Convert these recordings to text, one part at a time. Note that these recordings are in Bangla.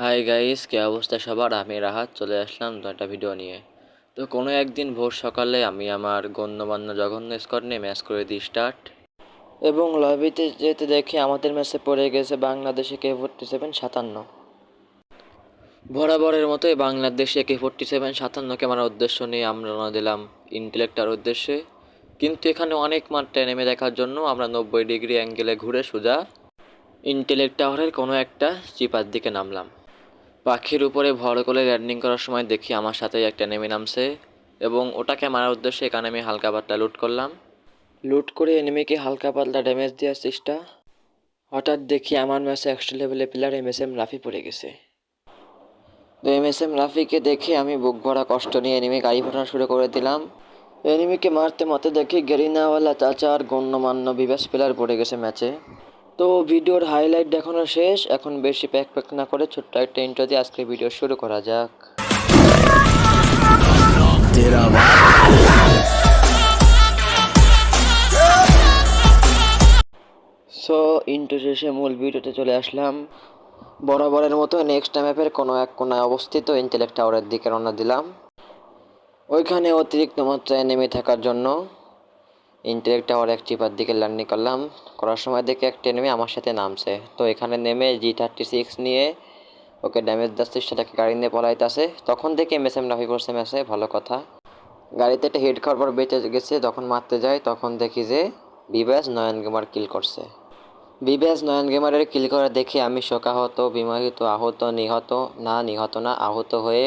হাই গাইস কে অবস্থা সবার? আমি রাহাত, চলে আসলাম একটা ভিডিও নিয়ে। তো কোনো একদিন ভোর সকালে আমি আমার গণ্যমান্য জঘন্য স্কোর নিয়ে ম্যাচ করে দিই স্টার্ট এবং লবিতে যেতে দেখে আমাদের ম্যাচে পড়ে গেছে বাংলাদেশে কে ফোর্টি সেভেন সাতান্ন। বরাবরের মতোই বাংলাদেশে কে ফোর্টি সেভেন সাতান্নকে মারার উদ্দেশ্য নিয়ে আমরা রওনা দিলাম ইন্টেলেক্টার উদ্দেশ্যে। কিন্তু এখানে অনেক মাত্রায় নেমে দেখার জন্য আমরা নব্বই ডিগ্রি অ্যাঙ্গেলে ঘুরে সোজা ইন্টেলেক্ট টাওয়ারের কোনো একটা চিপার দিকে নামলাম। পাখির উপরে ভর করে ল্যান্ডিং করার সময় দেখি আমার সাথেই একটা নেমে নামছে এবং ওটাকে মারার উদ্দেশ্যে এখানে আমি হালকা পাতলা লুট করলাম। লুট করে এনিমিকে হালকা পাতলা ড্যামেজ দেওয়ার চেষ্টা। হঠাৎ দেখি আমার ম্যাচে এক্সট্রা লেভেলের player M S M Rafi পড়ে গেছে। তো এম এস এম রাফিকে দেখে আমি বুক ভরা কষ্ট নিয়ে এনিমি গাড়ি ফোটানো শুরু করে দিলাম। এনিমিকে মারতে মারতে দেখি গেরিনাওয়ালা চাচার গণ্যমান্য বিবাস প্লেয়ার পড়ে গেছে ম্যাচে। তো ভিডিওর হাইলাইট দেখানো শেষ। এখন বেশি প্যাক প্যাক না করে ছোট্ট একটা ইন্ট্রো দিয়ে আজকে ভিডিও শুরু করা যাক। সো ইন্ট্রো শেষে মূল ভিডিওতে চলে আসলাম। বরাবরের মতো নেক্সট ম্যাপের কোনো এক কোনায় অবস্থিত ইন্টেলেক্ট টাওয়ারের দিকে রওনা দিলাম। ওইখানে অতিরিক্ত মাত্রায় নেমে থাকার জন্য ইন্টেলেক্ট টাওয়ার এক চিপার দিকে ল্যান্ডিং করলাম। করার সময় দেখে একটা নেমে আমার সাথে নামছে। তো এখানে নেমে জি থার্টি সিক্স নিয়ে ওকে ড্যামেজ দেওয়ার চেষ্টাটাকে গাড়ি নিয়ে পলাইতেছে। তখন দেখে এম এস এম রাফি পড়ছে ম্যাচে ভালো কথা। গাড়িতে একটা হেড খাওয়ার পর বেঁচে গেছে, যখন মারতে যায়, তখন দেখি যে বিবাস নয়ন গেমার কিল করছে। বিবাস নয়ন গেমারের কিল করা দেখে আমি শোকাহত, বিমাহিত, আহত, নিহত, না নিহত না, আহত হয়ে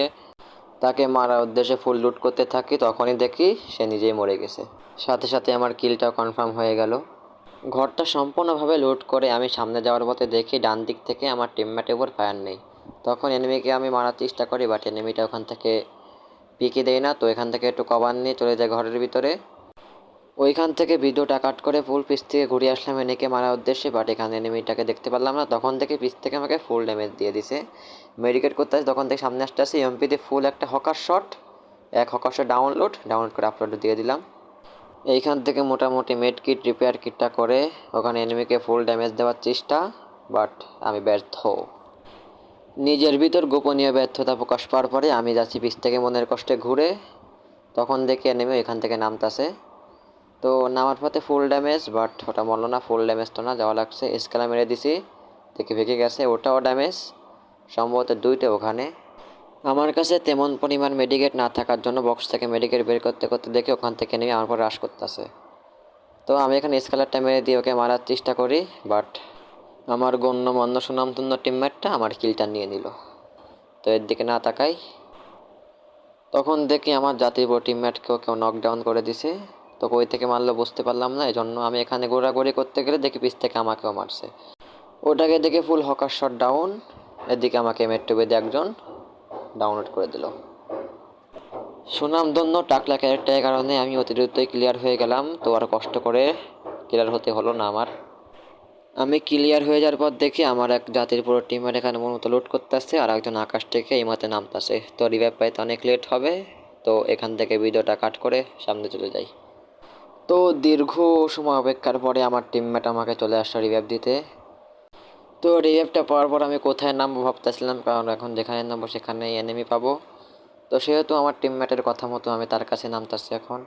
তাকে মারার উদ্দেশ্যে ফুল লুট করতে থাকি, তখনই দেখি সে নিজেই মরে গেছে। সাথে সাথে আমার কিলটাও কনফার্ম হয়ে গেল। ঘরটা সম্পূর্ণভাবে লুট করে আমি সামনে যাওয়ার পথে দেখি ডান দিক থেকে আমার টিমমেটের উপর ফায়ার নেই। তখন এনিমিকে আমি মারার চেষ্টা করি বাট এনিমিটা ওখান থেকে পিকে দেয় না। তো এখান থেকে একটু কভার নিয়ে চলে যায় ঘরের ভিতরে। ওইখান থেকে ভিডিওটা কাট করে ফুল পিস থেকে ঘুরে আসলাম। এনেকে মারার উদ্দেশ্যে বাট এখানে এনিমিটাকে দেখতে পারলাম না। তখন থেকে পিস থেকে আমাকে ফুল ড্যামেজ দিয়ে দিছে। মেডিকেট করতে আসে, তখন থেকে সামনে আসতে আসে এমপিতে ফুল একটা হকার শট এক হকার শট ডাউনলোড ডাউনলোড করে আপলোড দিয়ে দিলাম। এইখান থেকে মোটামুটি মেড কিট রিপেয়ার কিটটা করে ওখানে এনিমিকে ফুল ড্যামেজ দেওয়ার চেষ্টা বাট আমি ব্যর্থ। নিজের ভিতর গোপনীয় ব্যর্থতা প্রকাশ পাওয়ার পরে আমি যাচ্ছি পিস থেকে মনের কষ্টে ঘুরে। তখন দেখি এনিমি এখান থেকে নামতাছে। তো নামার পথে ফুল ড্যামেজ বাট ওটা মরলো না ফুল ড্যামেজ তো না, যাওয়া লাগছে। স্কেলা মেরে দিছি, দেখে ভেঙে গেছে, ওটাও ড্যামেজ সম্ভবত দুইটা ওখানে। আমার কাছে তেমন পরিমাণ মেডিকেট না থাকার জন্য বক্স থেকে মেডিকেট বের করতে করতে দেখে ওখান থেকে নিয়ে আমার পর রাশ করতেছে। তো আমি এখানে স্কেলারটা মেরে দিয়ে ওকে মারার চেষ্টা করি বাট আমার গণ্য গণ্যমান্য সুনামধন্য টিমমেটটা আমার কিলটা নিয়ে নিল। তো এর দিকে না তাকাই। তখন দেখি আমার জাতির টিমমেটকেও কেউ নকডাউন করে দিছে। তো কই থেকে মারলো বুঝতে পারলাম না এই জন্য আমি এখানে ঘোরাঘুরি করতে গেলে দেখি পিস থেকে আমাকেও মারছে। ওটাকে দেখে ফুল হকার শট ডাউন, এদিকে আমাকে মেট্রো বেদে একজন ডাউনলোড করে দিল। সুনামধন্য টাকলা ক্যারেক্টারের কারণে আমি অতিরিক্তই ক্লিয়ার হয়ে গেলাম, তো আর কষ্ট করে ক্লিয়ার হতে হলো না আমার। আমি ক্লিয়ার হয়ে যাওয়ার পর দেখি আমার এক জাতির পুরো টিমের এখানে মতো লুট করতে আসছে আর একজন আকাশ থেকে এই মতে নামতেছে। তো রিভাইভ পাইতে অনেক লেট হবে, তো এখান থেকে ভিডিওটা কাট করে সামনে চলে যাই। তো দীর্ঘ সময় অপেক্ষার পরে আমার টিমমেট আমাকে চলে আসলো রিভাইভ দিতে। তো রিভাইভটা পাওয়ার পর আমি কোথায় নামবো ভাবতেছিলাম, কারণ এখন যেখানে নামবো সেখানে এনেমি পাবো। তো সেহেতু আমার টিমমেটের কথা মতো আমি তার কাছে নামতেছি এখন।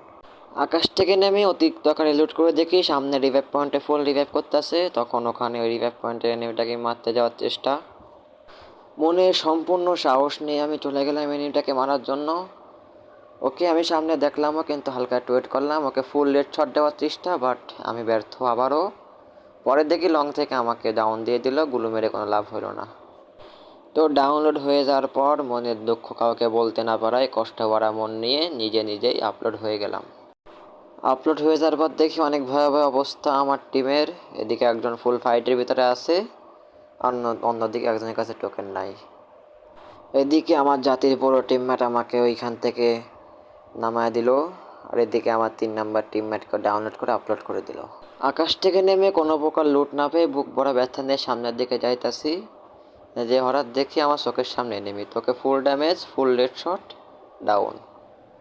আকাশ থেকে নেমে অতিরিক্ত আকারে লুট করে দেখি সামনে রিভাইভ পয়েন্টে ফুল রিভাইভ করতেছে, তখন ওখানে ওই রিভাইভ পয়েন্টে এনিমিটাকে মারতে যাওয়ার চেষ্টা। মনে সম্পূর্ণ সাহস নিয়ে আমি চলে গেলাম এনিমিটাকে মারার জন্য। ওকে আমি সামনে দেখলামও কিন্তু হালকা একটু ওয়েট করলাম, ওকে ফুল রেড শট দেওয়ার চেষ্টা বাট আমি ব্যর্থ আবারও। পরে দেখি লং থেকে আমাকে ডাউন দিয়ে দিল, গুলো মেরে কোনো লাভ হলো না। তো ডাউনলোড হয়ে যাওয়ার পর মনের দুঃখ কাউকে বলতে না পারায় কষ্ট ভরা মন নিয়ে নিজে নিজেই আপলোড হয়ে গেলাম। আপলোড হয়ে যাওয়ার পর দেখি অনেক ভয়াবহ অবস্থা আমার টিমের এদিকে একজন ফুল ফাইটের ভিতরে আছে, অন্য, অন্যদিকে একজনের কাছে টোকেন নাই। এদিকে আমার জাতির পুরো টিমমেট আমাকে ওইখান থেকে নামায় দিল আর এদিকে আমার তিন নাম্বার টিমমেটকে ডাউনলোড করে আপলোড করে দিল। আকাশ থেকে নেমে কোনো প্রকার লুট না পেয়ে বুক ভরা ব্যথা নিয়ে সামনের দিকে যাইতাছি। যে হঠাৎ দেখি আমার চোখের সামনে নেমি তোকে full damage full red shot down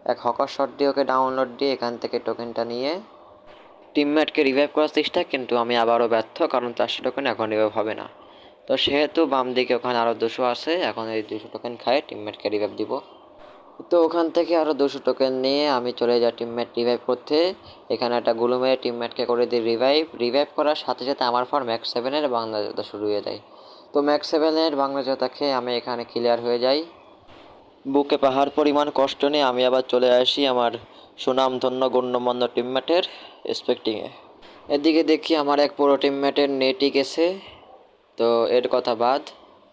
এক হকার শট দিয়ে ওকে ডাউনলোড দিয়ে এখান থেকে টোকেনটা নিয়ে টিমমেটকে রিভাইভ করার চেষ্টা, কিন্তু আমি আবারও ব্যর্থ, কারণ চারশো টোকেন এখন রিভাইভ হবে না। তো সেহেতু বাম দিকে ওখানে আরও দুশো আছে, এখন এই দুশো টোকেন খায় টিমমেটকে রিভাইভ দিব। তো ওখান থেকে আরও দুশো টোকেন নিয়ে আমি চলে যাই টিমমেট রিভাইভ করতে। এখানে একটা গুলো মেরে টিমমেটকে করে দিই রিভাইভ রিভাইভ করার সাথে সাথে আমার ফর ম্যাক্স সেভেনের বাংলা জোতা শুরু হয়ে যায়। তো ম্যাক্স সেভেনের বাংলা জোতা খেয়ে আমি এখানে ক্লিয়ার হয়ে যাই। বুকে পাহাড় পরিমাণ কষ্ট নিয়ে আমি আবার চলে আসি আমার সুনামধন্য গণ্যমান্য টিমমেটের এক্সপেক্টিংয়ে এদিকে দেখি আমার এক পুরো টিমমেটের নেটই গেছে। তো এর কথা বাদ,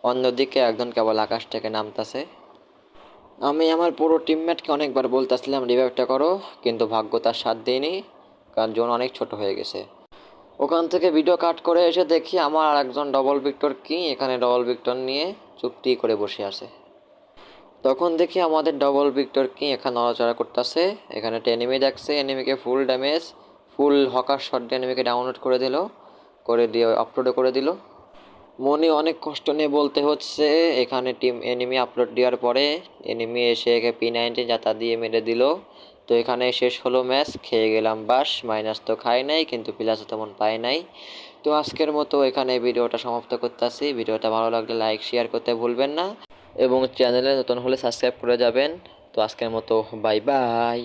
অন্যদিকে একজন কেবল আকাশ থেকে নামতাছে। আমি আমার পুরো টিমমেটকে অনেকবার বলতেছিলাম রিভাইভটা করো। কিন্তু ভাগ্য তার সাথ দেয়নি, কারণ জোন অনেক ছোট হয়ে গেছে। ওখান থেকে ভিডিও কাট করে এসে দেখি আমার আর একজন ডবল ভিক্টর কি এখানে ডবল ভিক্টর নিয়ে চুপটি করে বসে আছে। তখন দেখি আমাদের ডবল ভিক্টর কি এখানে নড়াচড়া করতেছে, এখানে একটা এনিমি দেখছে এনিমিকে ফুল ড্যামেজ ফুল হকার শট এনিমিকে ডাউনলোড করে দিল, করে দিয়ে আপলোডও করে দিল। মনে অনেক কষ্ট নিয়ে বলতে হচ্ছে, এখানে টিম এনিমি আপলোড দেওয়ার পরে এনিমি এসে একে পি নাইনটিন যাতা দিয়ে মেরে দিল। তো এখানে শেষ হলো ম্যাচ খেয়ে গেলাম বাস মাইনাস তো খাই নাই, কিন্তু প্লাসও তেমন পাই নাই। তো আজকের মতো এখানে ভিডিওটা সমাপ্ত করতেছি। ভিডিওটা ভালো লাগলে লাইক শেয়ার করতে ভুলবেন না। এবং চ্যানেলে নতুন হলে সাবস্ক্রাইব করে যাবেন। তো আজকের মতো বাই বাই